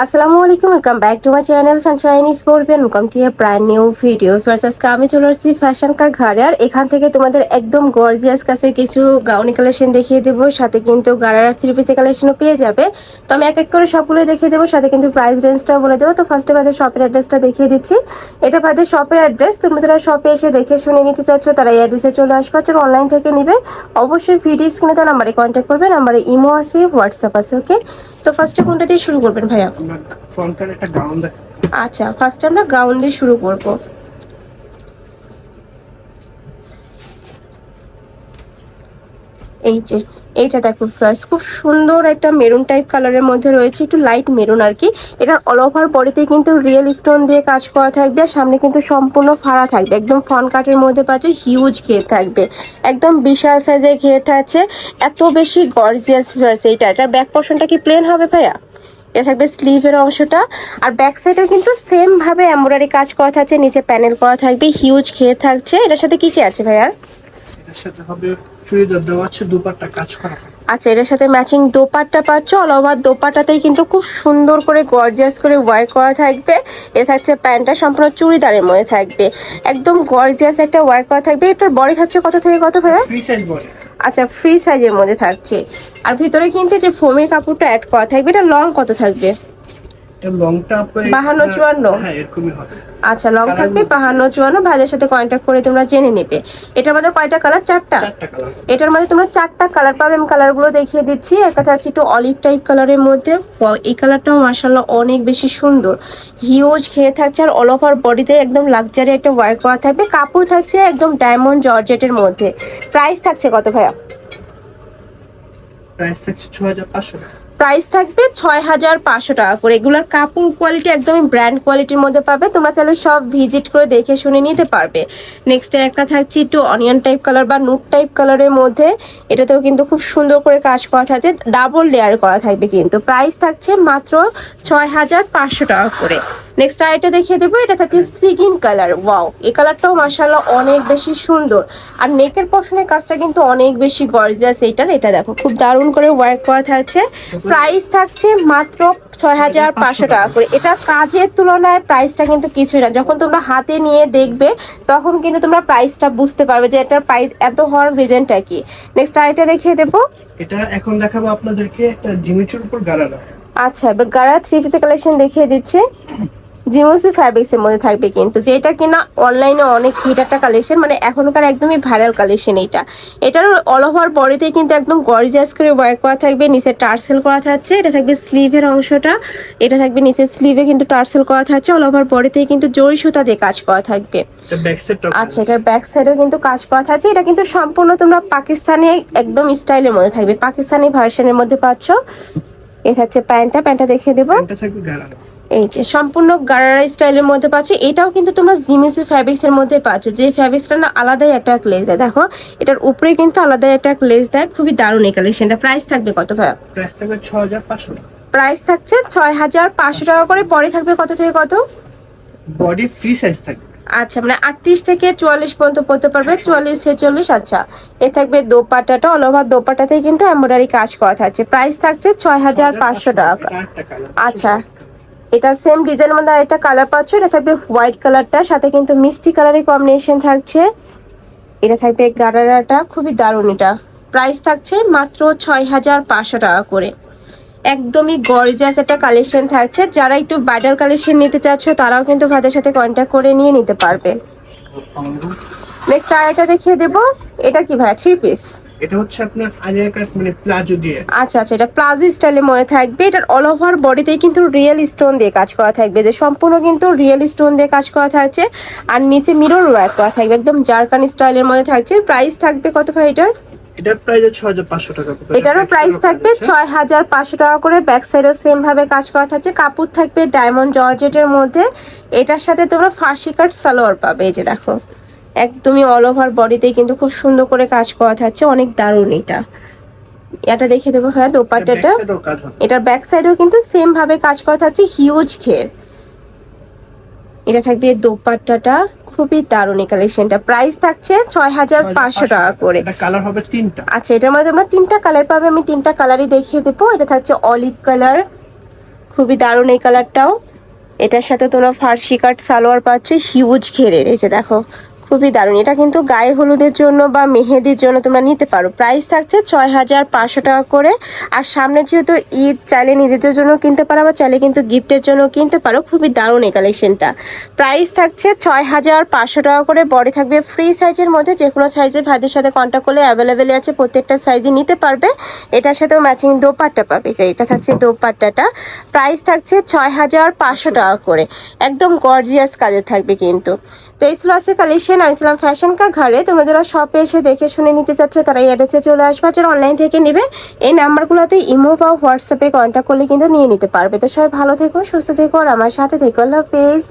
আসসালামু আলাইকুম welcome back to my channel sunshine স্পোর্টবেন welcome to a brand new video first আজকে আমি চলে আসছি ফ্যাশন কা ঘরে আর এখান থেকে তোমাদের একদম গর্জিয়াস কাছে কিছু গাউনি কালেকশন দেখিয়ে দেবো। সাথে কিন্তু গারার থ্রি পিসের কালেকশনও পেয়ে যাবে। তো আমি এক এক করে সবগুলো দেখিয়ে দেবো, সাথে কিন্তু প্রাইস রেঞ্জটাও বলে দেবো। তো ফার্স্টে বাদের শপের অ্যাড্রেসটা দেখিয়ে দিচ্ছি। এটা বাদের শপের অ্যাড্রেস তুমি যারা শপে এসে দেখে শুনে নিতে চাচ্ছ, তারা এই অ্যাড্রেসে চলে আসবে আর অনলাইন থেকে নিবে, অবশ্যই ভিডিও স্ক্রিনে তো নাম্বারে কন্ট্যাক্ট করবে নাম্বারে ইমো আছে হোয়াটসঅ্যাপ আছে ওকে তো ফার্স্টে কোনটা দিয়ে শুরু করবেন ভাইয়া? আমরা ফ্রন্টের একটা গাউন আচ্ছা ফার্স্টে আমরা গাউন দিয়ে শুরু করব। এই যে, এইটা দেখো ফার্স্ট খুব সুন্দর একটা মেরুন টাইপ কালারের মধ্যে রয়েছে, একটু লাইট মেরুন আর কি। এটার অল ওভার বডিতে কিন্তু রিয়েল স্টোন দিয়ে কাজ করা থাকবে আর সামনে কিন্তু সম্পূর্ণ ফাড়া থাকবে। একদম ফন কাটের মধ্যে পাচ্ছে হিউজ ঘের থাকবে। একদম বিশাল সাইজের ঘের থাকছে। এত বেশি গর্জিয়াস ফার্স এইটা। এটার ব্যাক পোর্শনটা কি প্লেন হবে ভাইয়া? এটা থাকবে স্লিভের অংশটা। আর ব্যাক সাইডেও কিন্তু সেম ভাবে এমব্রয়ডারি কাজ করা থাকছে নিচে প্যানেল করা থাকবে হিউজ খেয়ে থাকছে। এটার সাথে কি কি আছে ভাইয়ার? এটার সাথে হবে চুড়িদার দেওয়া আছে দুপাট্টা কাজ করা আচ্ছা এটার সাথে ম্যাচিং দোপাট্টা পাচ্ছ অল ওভার দোপাট্টাতেই কিন্তু খুব সুন্দর করে গর্জিয়াস করে ওয়ার করা থাকবে। এটা থাকছে প্যান্টটা সম্পূর্ণ চুড়িদারের মধ্যে থাকবে। একদম গর্জিয়াস একটা ওয়ার করা থাকবে। এটার বডি থাকছে কত থেকে কত ভাইয়া? ফ্রি সাইজ বডি আচ্ছা ফ্রি সাইজের মধ্যে থাকছে। আর ভিতরে কিন্তু যে ফোমের কাপড়টা অ্যাড করা থাকবে, এটা লং কত থাকবে? লংটা? হ্যাঁ এরকমই হবে। আচ্ছা লং থাকবে ভাইদের সাথে করে তোমরা জেনে নেবে। এটার মধ্যে কয়টা কালার চারটা। এটার মধ্যে তোমরা চারটা কালার পাবে। আমি কালারগুলো দেখিয়ে দিচ্ছি। একটা থাকছে একটু অলিভ টাইপ কালারের মধ্যে। এই কালারটাও অনেক বেশি সুন্দর। হিউজ খেয়ে থাকছে আর অল ওভার বডিতে একদম লাক্সারি একটা ওয়ার্ক করা থাকবে। কাপড় থাকছে একদম ডায়মন্ড জর্জেটের মধ্যে। প্রাইস থাকছে কত ভাইয়া? প্রাইস থাকছে ছ হাজার পাঁচশো প্রাইস থাকবে ছয় হাজার পাঁচশো টাকা করে। এগুলোর কাপড় কোয়ালিটি একদমই ব্র্যান্ড কোয়ালিটির মধ্যে পাবে। তোমরা চাইলে সব ভিজিট করে দেখে শুনে নিতে পারবে। নেক্সট একটা থাকছে একটু অনিয়ন টাইপ কালার বা নুট টাইপ কালারের মধ্যে। এটাতেও কিন্তু খুব সুন্দর করে কাজ করা থাকছে। ডাবল লেয়ার করা থাকবে কিন্তু। প্রাইস থাকছে মাত্র ছয় হাজার পাঁচশো টাকা করে। নেক্সট আরেকটা দেখিয়ে দেবো এটা থাকছে সিগিন কালার ওয়াও এই কালারটাও মার্শাল্লাহ অনেক বেশি সুন্দর। আর নেকের পশনের কাজটা কিন্তু অনেক বেশি গর্জিয়াস এইটার এটা দেখো খুব দারুণ করে ওয়ার্ক করা থাকছে। প্রাইস থাকছে মাত্র ছয় হাজার পাঁচশো টাকা করে। এটা কাজের তুলনায় প্রাইসটা কিন্তু কিছুই না। যখন তোমরা হাতে নিয়ে দেখবে তখন কিন্তু তোমরা প্রাইসটা বুঝতে পারবে যে এটার প্রাইস এত হওয়ার রিজনটা কি। নেক্সট আরেকটা দেখিয়ে দেবো। এটা এখন দেখাবো আপনাদেরকে একটা জিমিচুর উপর গারারা। আচ্ছা এবার গাড়া থ্রি পিসের কালেকশন দেখিয়ে দিচ্ছে। জিমোসি ফ্যাব্রিক্সের মধ্যে থাকবে কিন্তু যেটা কিনা অনলাইনে অনেক হিট একটা কালেকশন মানে এখনকার একদমই ভাইরাল কালেকশন এইটা। এটার অল ওভার বডিতে কিন্তু একদম গর্জিয়াস করে ওয়ার্ক করা থাকবে নিচে টার্সেল করা থাকছে এটা থাকবে স্লিভের অংশটা এটা থাকবে নিচের স্লিভে কিন্তু টার্সেল করা থাকছে অল ওভার বডিতে কিন্তু জরি সুতা দিয়ে কাজ করা থাকবে। আচ্ছা এটার ব্যাক সাইডেও কিন্তু কাজ করা থাকছে এটা কিন্তু সম্পূর্ণ তোমরা পাকিস্তানি একদম স্টাইলের মধ্যে থাকবে পাকিস্তানি ভার্সনের মধ্যে পাচ্ছ। এটা হচ্ছে প্যান্টটা প্যান্টটা দেখিয়ে দেবো। এই যে সম্পূর্ণ গারারা স্টাইলের মধ্যে পাচ্ছ। এটাও কিন্তু তোমরা জিমিসি ফ্যাব্রিক্স এর মধ্যে পাচ্ছ। যে ফ্যাব্রিক্সটা না আলাদাই একটা গ্লেজ দেয়। দেখো এটার উপরে কিন্তু আলাদাই একটা গ্লেজ দেয়। খুবই দারুণ এই কালেকশনটা প্রাইস থাকবে কত ভাই প্রাইস থাকবে ছ হাজার পাঁচশো প্রাইস থাকছে ছয় হাজার পাঁচশো টাকা করে। পরে থাকবে কত থেকে কত? বডি ফ্রি সাইজ থাকবে। আচ্ছা মানে আটত্রিশ থেকে চুয়াল্লিশ পর্যন্ত পড়তে পারবে। চুয়াল্লিশ, ছেচল্লিশ আচ্ছা। এ থাকবে দোপাটাটা অল ওভার দোপাট্টাতেই কিন্তু এমব্রয়ডারি কাজ করা থাকছে। প্রাইস থাকছে ছয় হাজার পাঁচশো টাকা। আচ্ছা এটা সেম ডিজাইনের মধ্যে আরেকটা কালার পাচ্ছ, এটা থাকবে হোয়াইট কালারটা সাথে কিন্তু মিষ্টি কালারের কম্বিনেশন থাকছে। এটা থাকবে গাড়ারাটা খুবই দারুণ এটা। প্রাইস থাকছে মাত্র ছয় হাজার পাঁচশো টাকা করে। একদমই গর্জিয়াস একটা কালেকশন থাকছে। যারা একটু ব্রাইডাল কালেকশন নিতে চাচ্ছ তারাও কিন্তু ভাইদের সাথে কন্ট্যাক্ট করে নিয়ে নিতে পারবে। নেক্সট আরেকটা দেখিয়ে দেবো। এটা কি ভাই থ্রি পিস এটা হচ্ছে আপনার আলিয়া কাট মানে প্লাজো দিয়ে। আচ্ছা আচ্ছা এটা প্লাজো স্টাইলের মধ্যে থাকবে। এটার অল ওভার বডিতেই কিন্তু রিয়েল স্টোন দিয়ে কাজ করা থাকবে। যে সম্পূর্ণ কিন্তু রিয়েল স্টোন দিয়ে কাজ করা থাকছে। আর নিচে মিরর ওয়ার্ক করা থাকবে। একদম জারকান স্টাইলের মধ্যে থাকছে। প্রাইস থাকবে কত ভাই এটার? এটার প্রাইস ছ হাজার পাঁচশো টাকা এটারও প্রাইস থাকবে কাজ আছে। ছয় হাজার পাঁচশো টাকা করে। ব্যাক সাইডেও সেম ভাবে কাজ করা থাকছে। কাপড় থাকবে ডায়মন্ড জর্জেটের মধ্যে। এটার সাথে তোমরা ফার্সি কাট সালোয়ার পাবে। এই যে দেখো একদমই অল ওভার বডিতে কিন্তু খুব সুন্দর করে কাজ করা থাকছে। অনেক দারুণ এটা। এটা দেখে দেবো হ্যাঁ দোপাট্টাটা। হবে। এটার ব্যাক সাইডেও কিন্তু সেম ভাবে কাজ করা থাকছে। হিউজ ঘের। এটা থাকবে দোপাট্টাটা। খুবই দারুণ এই কালেকশনটা প্রাইস থাকছে ছয় হাজার পাঁচশো টাকা। করে কালার হবে তিনটা। আচ্ছা এটার মধ্যে আমরা তিনটা কালার পাবে আমি তিনটা কালারই দেখিয়ে দেবো। এটা থাকছে অলিভ কালার খুবই দারুণ এই কালারটাও এটার সাথে তোমরা ফার্সি কাট সালোয়ার পাচ্ছ হিউজ ঘেরে। এই যে দেখো খুবই দারুণ। এটা কিন্তু গায়ে হলুদের জন্য বা মেহেদির জন্য তোমরা নিতে পারো। প্রাইস থাকছে ছয় হাজার পাঁচশো টাকা করে। আর সামনে যেহেতু ঈদ, চাইলে নিজেদের জন্য কিনতে পারো বা চাইলে কিন্তু গিফটের জন্য কিনতে পারো। খুবই দারুণ এই কালেকশনটা প্রাইস থাকছে ছয় হাজার পাঁচশো টাকা করে। বডি থাকবে ফ্রি সাইজের মধ্যে। যে কোনো সাইজে ভাইদের সাথে কন্ট্যাক্ট করলে অ্যাভেলেবেল আছে। প্রত্যেকটা সাইজে নিতে পারবে। এটার সাথেও ম্যাচিং দোপাট্টা পাবে। যে এটা থাকছে দোপাট্টাটা। প্রাইস থাকছে ছয় হাজার পাঁচশো টাকা করে। একদম গর্জিয়াস কাজে থাকবে কিন্তু। তো এই আছে কালেকশন। আমি ছিলাম ফ্যাশন কা ঘরে তোমরা যারা শপে এসে দেখে শুনে নিতে চাচ্ছ, তারা এই অ্যাড্রেসে চলে আসবে। যারা অনলাইন থেকে নেবে, এই নাম্বারগুলোতে ইমো বা হোয়াটসঅ্যাপে কন্ট্যাক্ট করলে কিন্তু নিয়ে নিতে পারবে। তো সবাই ভালো থেকো, সুস্থ থেকো, আর আমার সাথে থেকো। আল্লাহ হাফেজ।